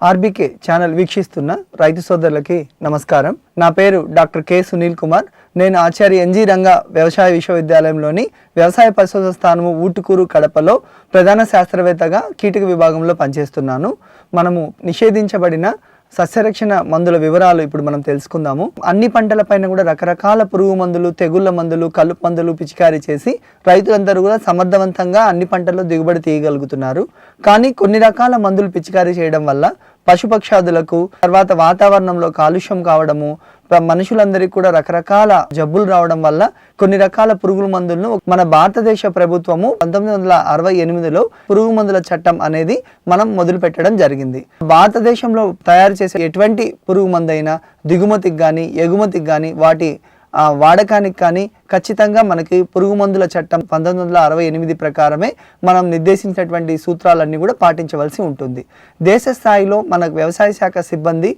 RBK channel వీక్షిస్తున్న రైతు సోదరులకి నమస్కారం. నా పేరు డాక్టర్ కె సునీల్ కుమార్. నేను ఆచార్య ఎన్జి రంగ వ్యవసాయ విశ్వవిద్యాలయంలోని వ్యవసాయ పరిశోధన స్థానము ఊటుకూరు కడపలో ప్రధాన శాస్త్రవేత్తగా కీటక విభాగంలో పనిచేస్తున్నాను. మనము నిషేధించబడిన సస్యరక్షణ మందుల వివరాలు ఇప్పుడు మనం తెలుసుకుందాము. అన్ని పంటలపైన కూడా రకరకాల పురుగు మందులు తెగుళ్ళ మందులు కలుపు మందులు పిచికారీ చేసి రైతులందరూ కూడా సమర్థవంతంగా అన్ని పంటల్లో దిగుబడి తీయగలుగుతున్నారు. కానీ కొన్ని రకాల మందులు పిచికారీ చేయడం వల్ల పశుపక్షాదులకు తర్వాత వాతావరణంలో కాలుష్యం కావడము మనుషులందరికీ కూడా రకరకాల జబ్బులు రావడం వల్ల కొన్ని రకాల పురుగుల మందులను మన భారతదేశ ప్రభుత్వము పంతొమ్మిది వందల అరవై ఎనిమిదిలో పురుగు మందుల చట్టం అనేది మనం మొదలు పెట్టడం జరిగింది. భారతదేశంలో తయారు చేసే ఎటువంటి పురుగు మందైనా దిగుమతికి కానీ ఎగుమతికి కానీ వాటి వాడకానికి కానీ ఖచ్చితంగా మనకి పురుగు మందుల చట్టం పంతొమ్మిది వందల అరవై ఎనిమిది ప్రకారమే మనం నిర్దేశించినటువంటి సూత్రాలన్నీ కూడా పాటించవలసి ఉంటుంది. దేశ స్థాయిలో మనకు వ్యవసాయ శాఖ సిబ్బంది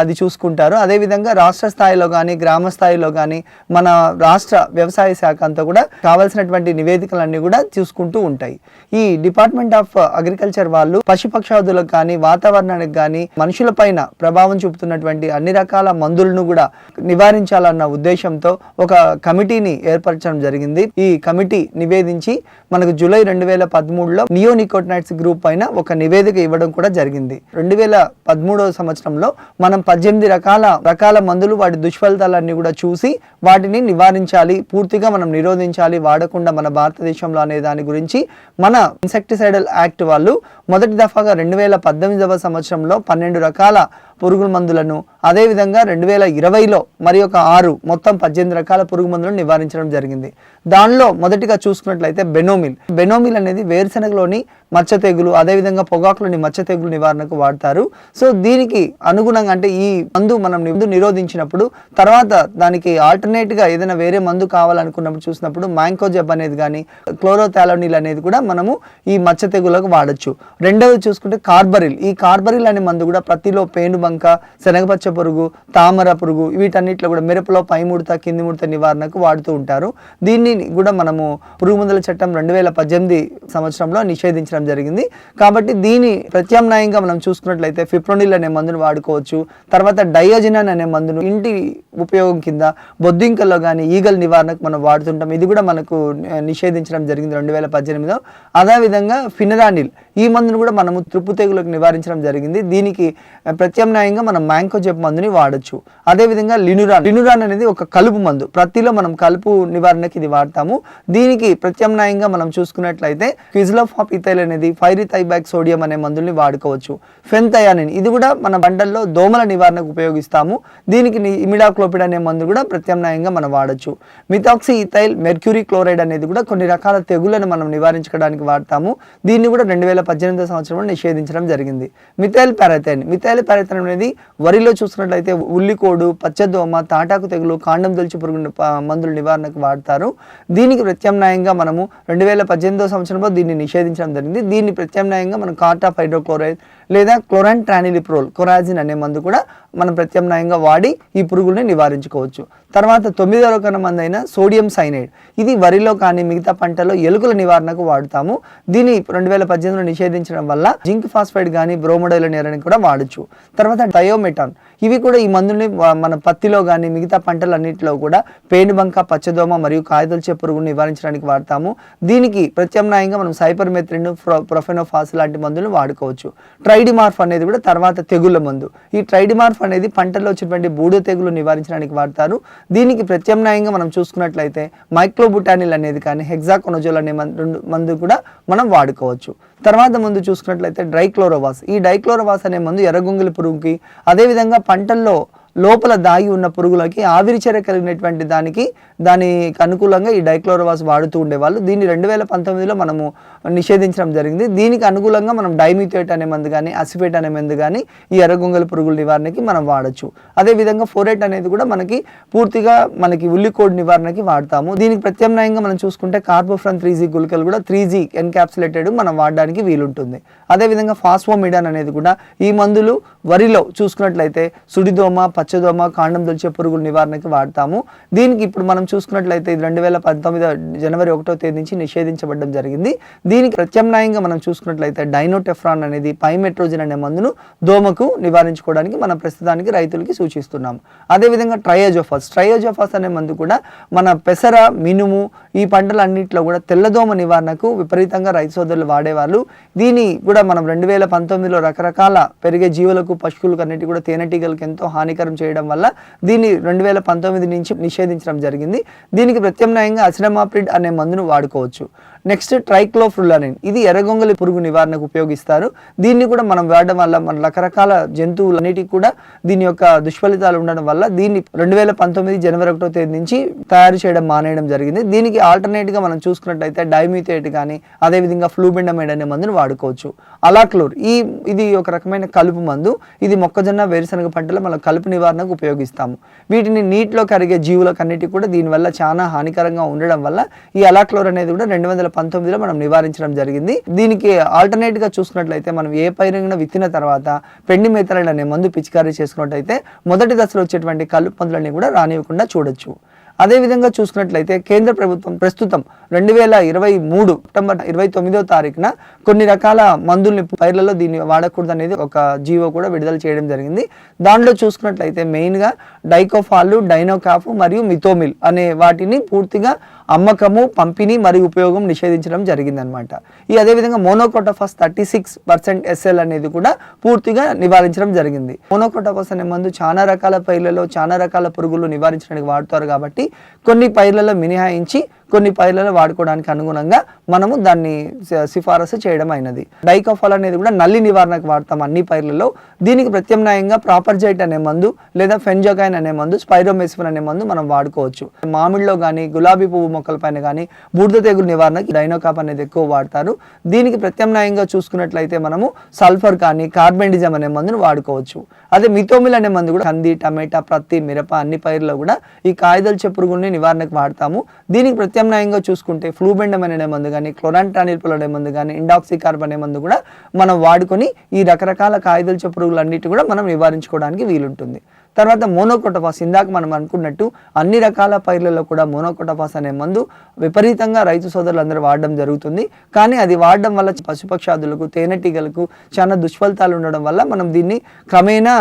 అది చూసుకుంటారు. అదేవిధంగా రాష్ట్ర స్థాయిలో కానీ గ్రామ స్థాయిలో కానీ మన రాష్ట్ర వ్యవసాయ శాఖ అంతా కూడా కావాల్సినటువంటి నివేదికలన్నీ కూడా చూసుకుంటూ ఉంటాయి. ఈ డిపార్ట్మెంట్ ఆఫ్ అగ్రికల్చర్ వాళ్ళు పశుపక్షాదులకు కానీ వాతావరణానికి కానీ మనుషుల పైన ప్రభావం చూపుతున్నటువంటి అన్ని రకాల మందులను కూడా నివారించాలన్న ఉద్దేశం సహకారంతో ఒక కమిటీని ఏర్పరచడం జరిగింది. ఈ కమిటీ నివేదించి మనకు జూలై రెండు వేల పదమూడులో నియోనికోటనైట్స్ గ్రూప్ పైన ఒక నివేదిక ఇవ్వడం కూడా జరిగింది. రెండు వేల పదమూడవ సంవత్సరంలో మనం పద్దెనిమిది రకాల రకాల మందులు వాటి దుష్ఫలితాలన్నీ కూడా చూసి వాటిని నివారించాలి పూర్తిగా మనం నిరోధించాలి వాడకుండా మన భారతదేశంలో అనే దాని గురించి మన ఇన్సెక్టిసైడల్ యాక్ట్ వాళ్ళు మొదటి దఫాగా రెండు వేల పద్దెనిమిదవ సంవత్సరంలో పన్నెండు రకాల పురుగు మందులను అదేవిధంగా రెండు వేల ఇరవైలో మరి ఒక ఆరు మొత్తం పద్దెనిమిది రకాల పురుగు మందులను నివారించడం జరిగింది. దానిలో మొదటిగా చూసుకున్నట్లయితే బెనోమిల్. బెనోమిల్ అనేది వేరుశనగలోని మచ్చ తెగులు అదేవిధంగా పొగాకులోని మచ్చ తెగులు నివారణకు వాడతారు. సో దీనికి అనుగుణంగా అంటే ఈ మందు మనం నిరోధించినప్పుడు తర్వాత దానికి ఆల్టర్నేట్గా గా ఏదైనా వేరే మందు కావాలనుకున్నప్పుడు చూసినప్పుడు మ్యాంకోజెబ్ అనేది కానీ క్లోరోథాలోనిల్ అనేది కూడా మనము ఈ మచ్చ తెగులకు వాడచ్చు. రెండవది చూసుకుంటే కార్బరిల్. ఈ కార్బరిల్ అనే మందు కూడా ప్రతిలో పేనుబంక శనగపచ్చ పురుగు తామర పురుగు వీటన్నిటిలో కూడా మిరపలో పై ముడత కింది ముడత నివారణకు వాడుతూ ఉంటారు. దీన్ని కూడా మనము పురుగు మందుల చట్టం రెండు వేల పద్దెనిమిది సంవత్సరంలో నిషేధించడం జరిగింది. కాబట్టి దీని ప్రత్యామ్నాయంగా మనం చూసుకున్నట్లయితే ఫిప్రోనిల్ అనే మందును వాడుకోవచ్చు. తర్వాత డయోజినన్ అనే మందును ఇంటి ఉపయోగం కింద బొద్దింకల్లో కానీ ఈగల నివారణకు మనం వాడుతుంటాం. ఇది కూడా మనకు నిషేధించడం జరిగింది రెండు వేల పద్దెనిమిదిలో. అదేవిధంగా ఫినరానిల్ ఈ మందును కూడా మనము త్రుప్పు తెగులకు నివారించడం జరిగింది. దీనికి ప్రత్యామ్నాయంగా మనం మ్యాంకోజెప్ మందుని వాడచ్చు. అదేవిధంగా లినురాన్ లినురాన్ అనేది ఒక కలుపు మందు. ప్రతిలో మనం కలుపు నివారణకి ఇది వాడతాము. దీనికి ప్రత్యామ్నాయంగా మనం చూసుకున్నట్లయితే క్విజ్లోఫాప్ ఇథైల్ అనేది ఫైరిథైబ్యాక్ సోడియం అనే మందుల్ని వాడుకోవచ్చు. ఫెన్థయానిన్ ఇది కూడా మన బండల్లో దోమల నివారణకు ఉపయోగిస్తాము. దీనికి ఇమిడాక్లోపిడ్ అనే మందు కూడా ప్రత్యామ్నాయంగా మనం వాడచ్చు. మిథాక్సిథైల్ మెర్క్యూరీ క్లోరైడ్ అనేది కూడా కొన్ని రకాల తెగుళ్ళను మనం నివారించుకోవడానికి వాడతాము. దీన్ని కూడా రెండు వేల పద్దెనిమిదో సంవత్సరంలో నిషేధించడం జరిగింది. మిథైల్ పారథైన్ మిథైల్ పారథైన్ అనేది వరిలో చూసినట్లయితే ఉల్లికోడు పచ్చదోమ తాటాకు తెగులు కాండం తొలిచి పురుగు మందుల నివారణకు వాడతారు. దీనికి ప్రత్యామ్నాయంగా మనము రెండు వేల పద్దెనిమిదో సంవత్సరంలో దీన్ని నిషేధించడం జరిగింది. దీన్ని ప్రత్యామ్నాయంగా మనం కార్టాఫ్ హైడ్రోక్లోరైడ్ లేదా క్లోరాన్ ట్రానిలిప్రోల్ కొరాజిన్ అనే మందు కూడా మనం ప్రత్యామ్నాయంగా వాడి ఈ పురుగుల్ని నివారించుకోవచ్చు. తర్వాత తొమ్మిదో రకం మందు అయిన సోడియం సైనైడ్. ఇది వరిలో కానీ మిగతా పంటలో ఎలుకల నివారణకు వాడుతాము. దీన్ని రెండు వేల పద్దెనిమిదిలో నిషేధించడం వల్ల జింక్ ఫాస్ఫైడ్ కానీ బ్రోమోడైల నేరని కూడా వాడచ్చు. తర్వాత థయోమెటాన్. ఇవి కూడా ఈ మందుల్ని మన పత్తిలో కానీ మిగతా పంటలన్నింటిలో కూడా పేనుబంక పచ్చదోమ మరియు కాయదొలిచే పురుగును నివారించడానికి వాడతాము. దీనికి ప్రత్యామ్నాయంగా మనం సైపర్మెత్రిన్ ప్రొఫెనోఫాస్ లాంటి మందులు వాడుకోవచ్చు. ట్రైడిమార్ఫ్ అనేది కూడా తర్వాత తెగుళ్ళ మందు. ఈ ట్రైడిమార్ఫ్ అనేది పంటల్లో వచ్చినటువంటి బూడిద తెగులు నివారించడానికి వాడతారు. దీనికి ప్రత్యామ్నాయంగా మనం చూసుకున్నట్లయితే మైక్లోబుటానిల్ అనేది కానీ హెగ్జాకొనజోల్ అనే మందు రెండు మందు కూడా మనం వాడుకోవచ్చు. తర్వాత ముందు చూసుకున్నట్లయితే డ్రైక్లోరోవాస్ ఈ డైక్లోరోవాస్ అనే మందు ఎర్రగొంగుల పురుగుకి అదేవిధంగా పంటల్లో లోపల దాగి ఉన్న పురుగులకి ఆవిరి చర్య కలిగినటువంటి దానికి దానికి అనుకూలంగా ఈ డైక్లోరోవాస్ వాడుతూ ఉండేవాళ్ళు. దీన్ని రెండు వేల పంతొమ్మిదిలో మనము నిషేధించడం జరిగింది. దీనికి అనుకూలంగా మనం డైమిథేట్ అనే మందు కానీ అసిఫేట్ అనే మందు కానీ ఈ ఎర్రగొంగల పురుగుల నివారణకి మనం వాడచ్చు. అదేవిధంగా ఫోరేట్ అనేది కూడా మనకి పూర్తిగా మనకి ఉల్లికోడ్ నివారణకి వాడతాము. దీనికి ప్రత్యామ్నాయంగా మనం చూసుకుంటే కార్బోఫ్రాన్ త్రీ జీ గుళికలు కూడా త్రీ జీ ఎన్కాప్సులేటెడ్ మనం వాడడానికి వీలుంటుంది. అదేవిధంగా ఫాస్ఫోమిడాన్ అనేది కూడా ఈ మందులు వరిలో చూసుకున్నట్లయితే సుడిదోమ పచ్చ పచ్చదోమ కాండం దొలిచే పురుగుల నివారణకి వాడతాము. దీనికి ఇప్పుడు మనం చూసుకున్నట్లయితే ఇది రెండు వేల పంతొమ్మిది జనవరి ఒకటో తేదీ నుంచి నిషేధించబడడం జరిగింది. దీనికి ప్రత్యామ్నాయంగా మనం చూసుకున్నట్లయితే డైనోటెఫ్రాన్ అనేది పైమెట్రోజిన్ అనే మందును దోమకు నివారించుకోవడానికి మనం ప్రస్తుతానికి రైతులకి సూచిస్తున్నాము. అదేవిధంగా ట్రయోజోఫాస్. ట్రయోజోఫాస్ అనే మందు కూడా మన పెసర మినుము ఈ పంటలన్నింటిలో కూడా తెల్లదోమ నివారణకు విపరీతంగా రైతు సోదరులు వాడేవాళ్ళు. దీని కూడా మనం రెండు వేల పంతొమ్మిదిలో రకరకాల పెరిగే జీవులకు పశువులకు అన్నిటి కూడా తేనెటీగలకు ఎంతో హానికరం చేయడం వల్ల దీన్ని రెండు వేల పంతొమ్మిది నుంచి నిషేధించడం జరిగింది. దీనికి ప్రత్యామ్నాయంగా అసిరమాప్రిడ్ అనే మందును వాడుకోవచ్చు. నెక్స్ట్ ట్రైక్లోఫ్రులానిన్. ఇది ఎర్రగొంగలి పురుగు నివారణకు ఉపయోగిస్తారు. దీన్ని కూడా మనం వాడడం వల్ల మన రకరకాల జంతువులన్నిటికీ కూడా దీని యొక్క దుష్ఫలితాలు ఉండడం వల్ల దీన్ని రెండు వేల పంతొమ్మిది జనవరి ఒకటో తేదీ నుంచి తయారు చేయడం మానేయడం జరిగింది. దీనికి ఆల్టర్నేట్గా గా మనం చూసుకున్నట్టయితే డైమ్యూథేట్ కానీ అదేవిధంగా ఫ్లూబెండమైడ్ అనే మందును వాడుకోవచ్చు. అలాక్లోర్ ఈ ఇది ఒక రకమైన కలుపు మందు. ఇది మొక్కజొన్న వేరుశనగ పంటలో మనం కలుపు నివారణకు ఉపయోగిస్తాము. వీటిని నీటిలో కరిగే జీవులకు అన్నిటికీ కూడా దీనివల్ల చాలా హానికరంగా ఉండడం వల్ల ఈ అలాక్లోర్ అనేది కూడా రెండు వందల పంతొమ్మిదిలో మనం నివారించడం జరిగింది. దీనికి ఆల్టర్నేట్గా చూసుకున్నట్లయితే మనం ఏ పైరంగిన విత్తిన తర్వాత పెండి మేతరల్ అనే మందు పిచికారీ చేసుకున్నట్టయితే మొదటి దశలో వచ్చేటువంటి కలుపు పందులని కూడా రానివ్వకుండా చూడొచ్చు. అదేవిధంగా చూసుకున్నట్లయితే కేంద్ర ప్రభుత్వం ప్రస్తుతం రెండు వేల ఇరవై మూడు సెప్టెంబర్ ఇరవై తొమ్మిదో తారీఖున కొన్ని రకాల మందుల్ని పైర్లలో దీన్ని వాడకూడదు అనేది ఒక జీవో కూడా విడుదల చేయడం జరిగింది. దాంట్లో చూసుకున్నట్లయితే మెయిన్గా డైకోఫాల్ డైనోకాఫ్ మరియు మిథోమిల్ అనే వాటిని పూర్తిగా అమ్మకము పంపిణీ మరియు ఉపయోగం నిషేధించడం జరిగిందనమాట ఈ అదేవిధంగా monocrotophos thirty six percent SL అనేది కూడా పూర్తిగా నివారించడం జరిగింది. మోనోకోటోఫాస్ అనే మందు చాలా రకాల పైర్లలో చాలా రకాల పురుగులు నివారించడానికి వాడుతారు కాబట్టి కొన్ని పైర్లలో మినహాయించి కొన్ని పైర్లలో వాడుకోవడానికి అనుగుణంగా మనము దాన్ని సిఫారసు చేయడం అయినది. డైకోఫాల్ అనేది కూడా నల్లి నివారణకు వాడతాం అన్ని పైర్లలో దీనికి ప్రత్యామ్నాయంగా ప్రాపర్జైట్ అనే మందు లేదా ఫెంజోకైన్ అనే మందు స్పైరోమెసిఫిన్ అనే మందు మనం వాడుకోవచ్చు. మామిడిలో కానీ గులాబీ పువ్వు మొక్కలపైన కానీ బూడిద తెగులు నివారణకి డైనోకాప్ అనేది ఎక్కువ వాడతారు. దీనికి ప్రత్యామ్నాయంగా చూసుకున్నట్లయితే మనము సల్ఫర్ కానీ కార్బెండిజం అనే మందును వాడుకోవచ్చు. అదే మిథోమిల్ అనే మందు కూడా కంది టమాటా ప్రత్తి మిరప అన్ని పైర్లలో కూడా ఈ కాయదల్చే పురుగుల్ని నివారణకు వాడతాము. దీనికి ప్రత్యామ్నాయంగా చూసుకుంటే ఫ్లూబెండమ్ అనే మందు కానీ క్లోరాంటానిల్పుల్ అనే మందు కానీ ఇండాక్సికార్బ్ అనే మందు కూడా మనం వాడుకొని ఈ రకరకాల కాయదల్చే పురుగులన్నిటి కూడా మనం నివారించుకోవడానికి వీలుంటుంది. తర్వాత మోనోకోటపాస్ ఇందాక మనం అనుకున్నట్టు అన్ని రకాల పైర్లలో కూడా మోనోకోటపాస్ అనే మందు విపరీతంగా రైతు సోదరులందరూ వాడడం జరుగుతుంది. కానీ అది వాడడం వల్ల పశుపక్షాదులకు తేనెటీగలకు చాలా దుష్ఫలితాలు ఉండడం వల్ల మనం దీన్ని క్రమేణా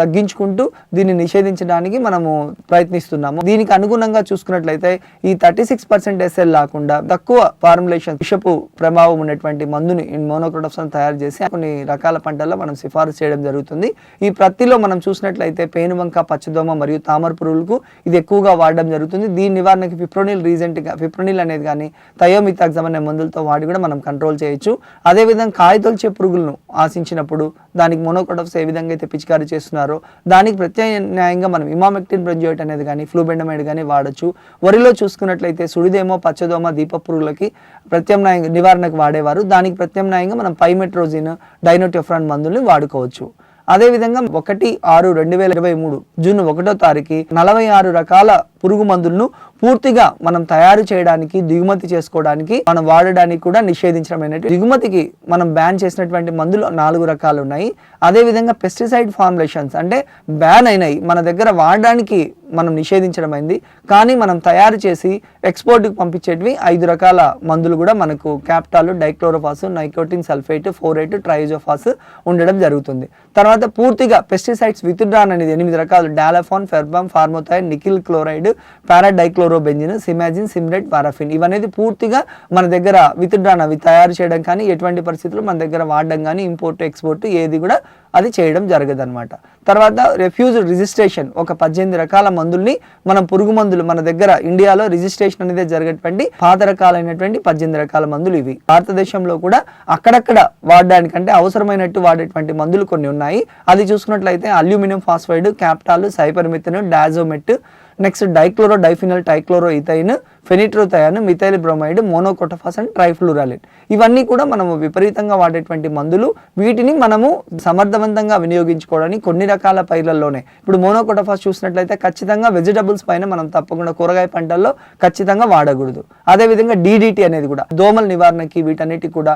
తగ్గించుకుంటూ దీన్ని నిషేధించడానికి మనము ప్రయత్నిస్తున్నాము. దీనికి అనుగుణంగా చూసుకున్నట్లయితే ఈ థర్టీ సిక్స్ పర్సెంట్ ఎస్ఎల్ లేకుండా తక్కువ ఫార్ములేషన్ విషపు ప్రభావం ఉన్నటువంటి మందుని మోనోక్రోటప్స్ తయారు చేసి కొన్ని రకాల పంటల్లో మనం సిఫారసు చేయడం జరుగుతుంది. ఈ ప్రత్తిలో మనం చూసినట్లయితే పెనువంక పచ్చదోమ మరియు తామర పురుగులకు ఇది ఎక్కువగా వాడడం జరుగుతుంది. దీని నివారణకి ఫిప్రోనిల్ రీసెంట్గా ఫిప్రోనిల్ అనేది కానీ థయోమితాగ్జమ్ అనే మందులతో వాడి కూడా మనం కంట్రోల్ చేయొచ్చు. అదేవిధంగా కాయతొలిచే పురుగులను ఆశించినప్పుడు దానికి మోనోకోటోఫ్స్ ఏ విధంగా అయితే పిచికారీ చేస్తున్నారో దానికి ప్రత్యామ్నాయంగా మనం ఇమామెక్టిన్ బ్రంజోయిట్ అనేది కానీ ఫ్లూబెండమైడ్ కానీ వాడచ్చు. వరిలో చూసుకున్నట్లయితే సుడిదేమో పచ్చదోమ దీప పురుగులకి ప్రత్యామ్నాయంగా నివారణకు వాడేవారు. దానికి ప్రత్యామ్నాయంగా మనం పైమెట్రోజిన్ డైనోటెఫ్రాన్ మందుల్ని వాడుకోవచ్చు. అదేవిధంగా ఒకటి ఆరు రెండు వేల ఇరవై మూడు జూన్ ఒకటో తారీఖు నలభై ఆరు రకాల పురుగు మందులను పూర్తిగా మనం తయారు చేయడానికి దిగుమతి చేసుకోవడానికి మనం వాడడానికి కూడా నిషేధించడం అనేది దిగుమతికి మనం బ్యాన్ చేసినటువంటి మందులు నాలుగు రకాలు ఉన్నాయి. అదేవిధంగా పెస్టిసైడ్ ఫార్ములేషన్స్ అంటే బ్యాన్ అయినాయి. మన దగ్గర వాడడానికి మనం నిషేధించడం అయింది కానీ మనం తయారు చేసి ఎక్స్పోర్ట్కి పంపించేటివి ఐదు రకాల మందులు కూడా మనకు క్యాప్టాలు dichlorophos nicotine sulphate phorate triazophos ఉండడం జరుగుతుంది. తర్వాత పూర్తిగా పెస్టిసైడ్స్ విత్డ్రాన్ అనేది ఎనిమిది రకాలు. Dalapon ferbam formothion nickel chloride paradichlorobenzene simazine sirmate paraffin ఇవనేది పూర్తిగా మన దగ్గర విత్డ్రాన్ అవి తయారు చేయడం కానీ ఎటువంటి పరిస్థితుల్లో మన దగ్గర వాడడం కానీ ఇంపోర్ట్ ఎక్స్పోర్ట్ ఏది కూడా అది చేయడం జరగదనమాట తర్వాత రెఫ్యూజ్ రిజిస్ట్రేషన్ ఒక పద్దెనిమిది రకాల మందుల్ని మనం పురుగు మందులు మన దగ్గర ఇండియాలో రిజిస్ట్రేషన్ అనేది జరిగేటువంటి పాత రకాలైనటువంటి పద్దెనిమిది రకాల మందులు ఇవి. భారతదేశంలో కూడా అక్కడక్కడ వాడడానికంటే అవసరమైనట్టు వాడేటువంటి మందులు కొన్ని ఉన్నాయి. అది చూసుకున్నట్లయితే aluminium phosphide captafol cypermethrin dazomet next dichloro diphenyl trichloro ethane fenitrothion methyl bromide monocrotophos and trifluralin. ఇవన్నీ కూడా మనము విపరీతంగా వాడేటువంటి మందులు. వీటిని మనము సమర్థవంతంగా వినియోగించుకోవడానికి కొన్ని రకాల పైర్లలోనే. ఇప్పుడు మోనోకోటఫాస్ చూసినట్లయితే ఖచ్చితంగా వెజిటబుల్స్ పైన మనం తప్పకుండా కూరగాయ పంటల్లో ఖచ్చితంగా వాడకూడదు. అదేవిధంగా డీడీటీ అనేది కూడా దోమల నివారణకి వీటన్నిటి కూడా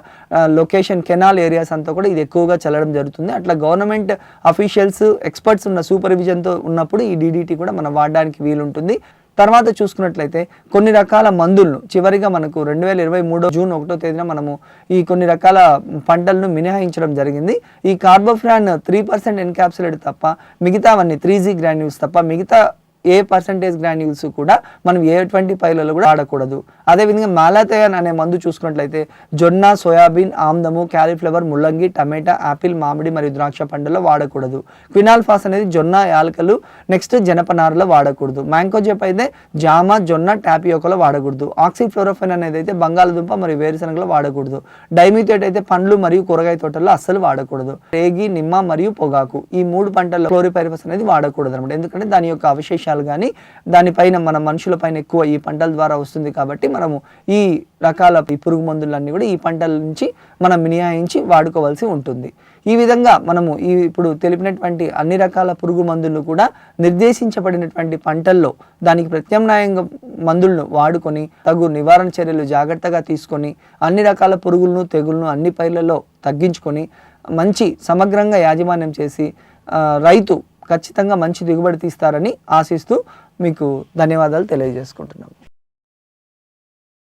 లొకేషన్ కెనాల్ ఏరియాస్ అంతా కూడా ఇది ఎక్కువగా చల్లడం జరుగుతుంది. అట్లా గవర్నమెంట్ అఫీషియల్స్ ఎక్స్పర్ట్స్ ఉన్న సూపర్విజన్తో ఉన్నప్పుడు ఈ డీడీటీ కూడా మనం వాడడానికి వీలుంటుంది. తర్వాత చూసుకున్నట్లయితే కొన్ని రకాల మందులను చివరిగా మనకు రెండు వేల ఇరవై మూడో జూన్ ఒకటో తేదీన మనము ఈ కొన్ని రకాల పంటలను మినహాయించడం జరిగింది. ఈ కార్బోఫ్రాన్ త్రీ పర్సెంట్ ఎన్కాప్సులేట్ తప్ప మిగతావన్నీ త్రీ జీ గ్రాన్యూల్స్ తప్ప మిగతా ఏ పర్సంటేజ్ గ్రాన్యూల్స్ కూడా మనం ఏ పైలలో కూడా ఆడకూడదు అదేవిధంగా మాలాథయాన్ అనే మందు చూసుకున్నట్లయితే జొన్న సోయాబీన్ ఆమ్దము క్యాలీఫ్లవర్ ముల్లంగి టమాటా యాపిల్ మామిడి మరియు ద్రాక్ష పండులో వాడకూడదు. క్వినాల్ఫాస్ అనేది జొన్న యాలకలు నెక్స్ట్ జనపనారలో వాడకూడదు. మ్యాంకోజెప్ అయితే జామ జొన్న టాపియోకలో వాడకూడదు. ఆక్సిఫ్లోరోఫెన్ అనేది అయితే బంగాళదుంప మరియు వేరుశనగలో వాడకూడదు. డైమిథేట్ అయితే పండ్లు మరియు కూరగాయ తోటల్లో అస్సలు వాడకూడదు. రేగి నిమ్మ మరియు పొగాకు ఈ మూడు పంటల్లో క్లోరిపైరిఫస్ అనేది వాడకూడదు అనమాట ఎందుకంటే దాని యొక్క అవశేషం అవశేషాలు కానీ దానిపైన మన మనుషుల పైన ఎక్కువ ఈ పంటల ద్వారా వస్తుంది కాబట్టి మనము ఈ రకాల ఈ పురుగు మందులన్నీ కూడా ఈ పంటల నుంచి మనం మినహాయించి వాడుకోవాల్సి ఉంటుంది. ఈ విధంగా మనము ఈ ఇప్పుడు తెలిపినటువంటి అన్ని రకాల పురుగు మందులు కూడా నిర్దేశించబడినటువంటి పంటల్లో దానికి ప్రత్యామ్నాయంగా మందులను వాడుకొని తగు నివారణ చర్యలు జాగ్రత్తగా తీసుకొని అన్ని రకాల పురుగులను తెగులను అన్ని పైర్లలో తగ్గించుకొని మంచి సమగ్రంగా యాజమాన్యం చేసి రైతు ఖచ్చితంగా మంచి దిగుబడి తీస్తారని ఆశిస్తూ మీకు ధన్యవాదాలు తెలియజేసుకుంటున్నాం.